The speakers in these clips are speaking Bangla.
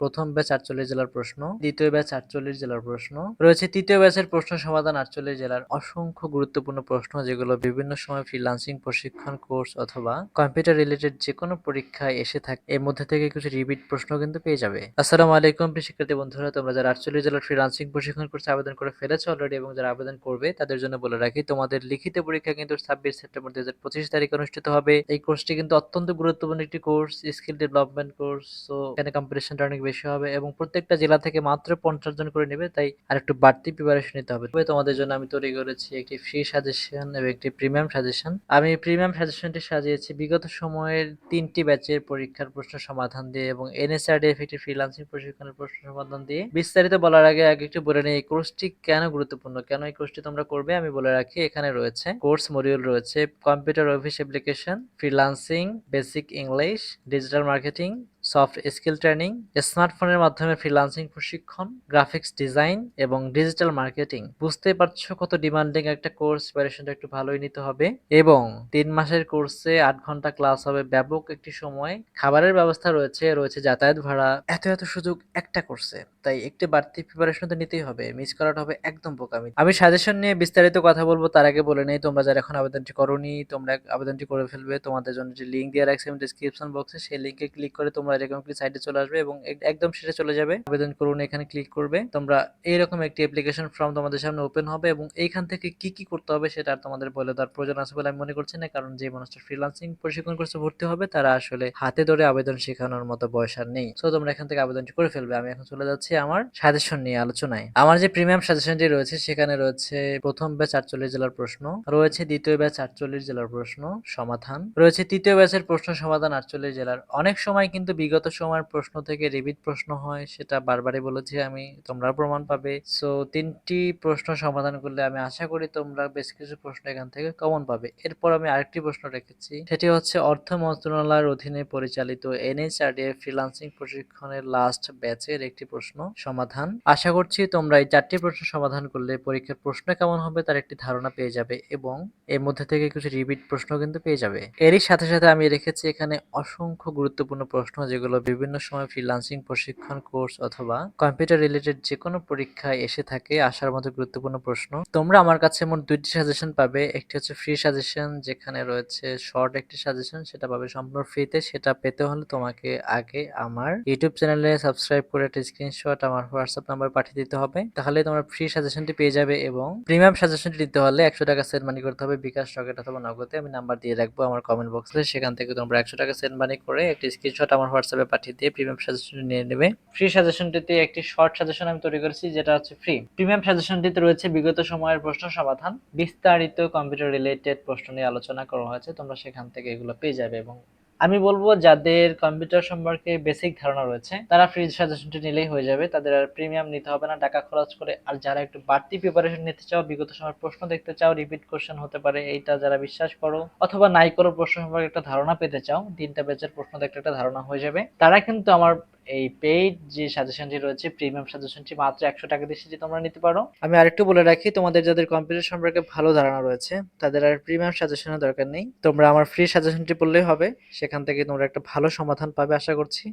প্রথম ব্যাচ আটচল্লিশ জেলার প্রশ্ন, দ্বিতীয় ব্যাচ আটচল্লিশ জেলার প্রশ্ন। রয়েছে তৃতীয় ব্যাচের প্রশ্ন সমাধান আটচল্লিশ জেলার অসংখ্য গুরুত্বপূর্ণ প্রশ্ন যেগুলো বিভিন্ন সময় ফ্রিলান্সিং প্রশিক্ষণ কোর্স অথবা কম্পিউটার রিলেটেড যে কোনো পরীক্ষায় এসে থাকে। এর মধ্যে থেকে কিছু রিপিট প্রশ্ন কিন্তু পেয়ে যাবে। আসসালামু আলাইকুম শিক্ষার্থী বন্ধুরা, তোমরা যারা আটচল্লিশ জেলার ফ্রিলান্সিং প্রশিক্ষণ কোর্সে আবেদন করে ফেলেছো অলরেডি এবং যারা আবেদন করবে, তাদের জন্য বলে রাখি, তোমাদের লিখিত পরীক্ষা কিন্তু ছাব্বিশ সেপ্টেম্বর দু হাজার পঁচিশ তারিখ অনুষ্ঠিত হবে। এই কোর্সটি কিন্তু অত্যন্ত গুরুত্বপূর্ণ একটি কোর্স স্কিল ডেভেলপমেন্ট কোর্স তো এখানে কম্পিটিশনটা অনেক বেশি হবে এবং প্রত্যেকটা জেলা থেকে মাত্র পঞ্চাশ জন করে নেবে, তাই আর একটু বাড়তি প্রিপারেশন নিতে হবে। তবে তোমাদের জন্য আমি তৈরি করেছি একটি ফ্রি সাজেশন এবং একটি প্রিমিয়াম সাজেশন আমি প্রিমিয়াম সাজেশনটি সাজিয়েছি বিগত সময়ের তিনটি ব্যাচের পরীক্ষার প্রশ্ন সমাধান দিয়ে এবং এনএসআরডিএফ একটি ফ্রিলান্সিং প্রশিক্ষণের প্রশ্ন সমাধান দিয়ে। বিস্তারিত বলার আগে আগে একটু বলে নিই, এই কোর্সটি কেন গুরুত্বপূর্ণ? কেন এই কোর্সটি তোমরা করবে? আমি বলে রাখি, এখানে রয়েছে কোর্স মডিউল রয়েছে computer office application freelancing basic English digital marketing soft skill training, স্মার্টফোনের মাধ্যমে ফ্রিলান্সিং প্রশিক্ষণ গ্রাফিক্স ডিজাইন এবং ডিজিটাল মার্কেটিং বুঝতে পারছ কত ডিমান্ডিং একটা কোর্স প্রিপারেশনটা একটু ভালোই নিতে হবে। এবং তিন মাসের কোর্সে আট ঘণ্টা ক্লাস হবে, ব্যাপক একটি সময়। খাবারের ব্যবস্থা রয়েছে রয়েছে যাতায়াত ভাড়া। এত এত সুযোগ একটা কোর্সে তাই একটি বাড়তি প্রিপারেশন তো নিতেই হবে। মিস করাটা হবে একদম বোকামি। আমি সাজেশন নিয়ে বিস্তারিত কথা বলব, তার আগে বলে নেই, তোমরা যারা এখন আবেদনটি করোনি, তোমরা আবেদনটি করে ফেলবে। তোমাদের জন্য যে লিঙ্ক দেওয়া রাখছি আমি ডিসক্রিপশন বক্সে সেই লিঙ্কে ক্লিক করে তোমরা এরকম একটি সাইটে চলে আসবে এবং একদম শেষে চলে যাবে, আবেদন করুন, এখানে ক্লিক করবে। তোমরা এইরকম একটি অ্যাপ্লিকেশন ফর্ম তোমাদের সামনে ওপেন হবে এবং এইখান থেকে কি কি করতে হবে সেটা আর তোমাদের বলে দেওয়ার প্রয়োজন আছে বলে আমি মনে করছি না, কারণ যে মানুষটা ফ্রিলান্সিং প্রশিক্ষণ কোর্সে ভর্তি হবে, তারা আসলে হাতে ধরে আবেদন শেখানোর মতো বয়স আর নেই। সো তোমরা এখান থেকে আবেদনটি করে ফেলবে। আমি এখন চলে যাচ্ছি আমার সাজেশন নিয়ে আলোচনায়। আমার যে প্রিমিয়াম সাজেশনটি রয়েছে, সেখানে রয়েছে প্রথম ব্যাচ আটচল্লিশ জেলার প্রশ্ন, রয়েছে দ্বিতীয় ব্যাচ আটচল্লিশ জেলার প্রশ্ন, সমাধান, রয়েছে তৃতীয় ব্যাচের প্রশ্ন সমাধান আটচল্লিশ জেলার। অনেক সময় কিন্তু বিগত সময়ের প্রশ্ন থেকে রিপিট প্রশ্ন হয়, সেটা বারবারই বলেছি আমি তোমরা প্রমাণ পাবে। সো তিনটি প্রশ্ন সমাধান করলে আমি আশা করি তোমরা বেশ কিছু প্রশ্ন এখান থেকে কমন পাবে। এরপর আমি আরেকটি প্রশ্ন রেখেছি। সেটি হচ্ছে, অর্থ মন্ত্রণালয়ের অধীনে পরিচালিত এনএইচআরডিএফ ফ্রিলান্সিং প্রশিক্ষণের লাস্ট ব্যাচের একটি প্রশ্ন সমাধান। আশা করছি তোমরা এই চারটি প্রশ্ন সমাধান করলে পরীক্ষার প্রশ্ন কেমন হবে তার একটি ধারণা পেয়ে যাবে এবং এর মধ্যে থেকে কিছু রিপিট প্রশ্ন কিন্তু পেয়ে যাবে। এরই সাথে সাথে আমি রেখেছি এখানে অসংখ্য গুরুত্বপূর্ণ প্রশ্ন যেগুলো বিভিন্ন সময় ফ্রিলান্সিং প্রশিক্ষণ কোর্স অথবা কম্পিউটার রিলেটেড যে কোনো পরীক্ষায় এসে থাকে, আসার মতো গুরুত্বপূর্ণ প্রশ্ন। তোমরা আমার কাছে মোট দুইটি সাজেশন পাবে। একটি হচ্ছে ফ্রি সাজেশন যেখানে রয়েছে শর্ট একটি সাজেশন সেটা পাবে সম্পূর্ণ ফ্রিতে সেটা পেতে হলে তোমাকে আগে আমার ইউটিউব চ্যানেলে সাবস্ক্রাইব করে একটা স্ক্রিনশট আমার হোয়াটসঅ্যাপ নাম্বার পাঠিয়ে দিতে হবে। তাহলে তোমরা ফ্রি সাজেশনটি পেয়ে যাবে এবং প্রিমিয়াম সাজেশনটি দিতে হলে একশো টাকা সেন্ড মানি করতে হবে, বিকাশ রকেট অথবা নগদে। আমি নাম্বার দিয়ে রাখব আমার কমেন্ট বক্সে সেখান থেকে তোমরা একশো টাকা সেন্ড মানি করে একটি স্ক্রিনশট আমার হোয়াটসঅ্যাপে পাঠিয়ে দিয়ে প্রিমিয়াম সাজেশনটি নিয়ে নেবে। ফ্রি সাজেশনটিতে একটি শর্ট সাজেশন আমি তৈরি করেছি, যেটা হচ্ছে ফ্রি প্রিমিয়াম সাজেশনটিতে রয়েছে বিগত সময়ের প্রশ্ন সমাধান। বিস্তারিত কম্পিউটার রিলেটেড প্রশ্ন নিয়ে আলোচনা করা হয়েছে, তোমরা সেখান থেকে এগুলো পেয়ে যাবে এবং আমি বলব যাদের কম্পিউটার সম্পর্কে বেসিক ধারণা রয়েছে, তারা ফ্রি সাজেশনটি নিলেই হয়ে যাবে। তাদের আর প্রিমিয়াম নিতে হবে না, টাকা খরচ করে। আর যারা একটু বাড়তি প্রিপারেশন নিতে চাও, বিগত সময়ের প্রশ্ন দেখতে চাও রিপিট কোশ্চেন হতে পারে, এইটা যারা বিশ্বাস করো। অথবা নাই করো প্রশ্ন সম্পর্কে একটা ধারণা পেতে চাও তিনটা ব্যাচের প্রশ্ন দেখতে একটা ধারণা হয়ে যাবে। তারা কিন্তু আমার এই পেইড যে সাজেশনটি রয়েছে প্রিমিয়াম সাজেশনটি মাত্র একশো টাকা দিয়ে সেটি তোমরা নিতে পারো। আমি আরেকটু বলে রাখি, তোমাদের যাদের কম্পিউটার সম্পর্কে ভালো ধারণা রয়েছে, তাদের আর প্রিমিয়াম সাজেশনের দরকার নেই। তোমরা আমার ফ্রি সাজেশনটি পড়লেই হবে, সেখান থেকে তোমরা একটা ভালো সমাধান পাবে, আশা করছি।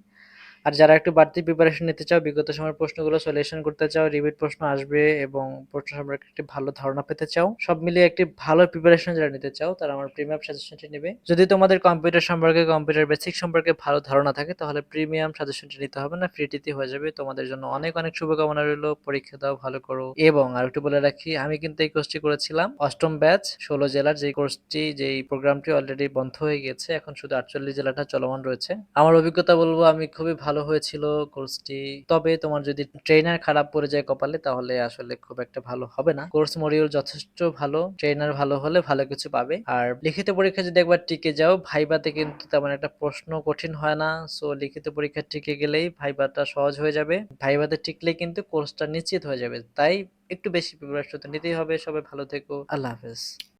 আর যারা একটু বাড়তি প্রিপারেশন নিতে চাও, বিগত সময়ের প্রশ্নগুলো সলিউশন করতে চাও রিপিট প্রশ্ন আসবে এবং প্রশ্ন সম্পর্কে একটি ভালো ধারণা পেতে চাও, সব মিলিয়ে একটি ভালো প্রিপারেশন যারা নিতে চাও, তারা আমার প্রিমিয়াম সাজেশনটি নেবে। যদি তোমাদের কম্পিউটার সম্পর্কে কম্পিউটার বেসিক সম্পর্কে ভালো ধারণা থাকে, তাহলে প্রিমিয়াম সাজেশনটি নিতে হবে না ফ্রিটিতে হয়ে যাবে। তোমাদের জন্য অনেক অনেক শুভকামনা রইল। পরীক্ষা দাও, ভালো করো। এবং আর একটু বলে রাখি, আমি কিন্তু এই কোর্সটি করেছিলাম অষ্টম ব্যাচ ষোলো জেলার যে কোর্সটি যেই প্রোগ্রামটি অলরেডি বন্ধ হয়ে গেছে এখন শুধু আটচল্লিশ জেলাটা চলমান রয়েছে। আমার অভিজ্ঞতা বলব, আমি খুবই ভালো হয়েছিল কোর্সটি তবে তোমার যদি ট্রেনার খারাপ পড়ে যায় কপালে, তাহলে আসলে খুব একটা ভালো হবে না। কোর্স মডিউল যথেষ্ট ভালো ট্রেনার ভালো হলে ভালো কিছু পাবে। আর লিখিত পরীক্ষা যদি একবার টিকে যাও, ভাইবাতে কিন্তু তেমন একটা প্রশ্ন কঠিন হয় না। সো লিখিত পরীক্ষা টিকে গেলেই ভাইবাটা সহজ হয়ে যাবে। ভাইবাতে টিকলে কিন্তু কোর্সটা নিশ্চিত হয়ে যাবে। তাই একটু বেশি প্রিপারেশন নিতেই হবে। সবাই ভালো থেকো। আল্লাহ হাফেজ।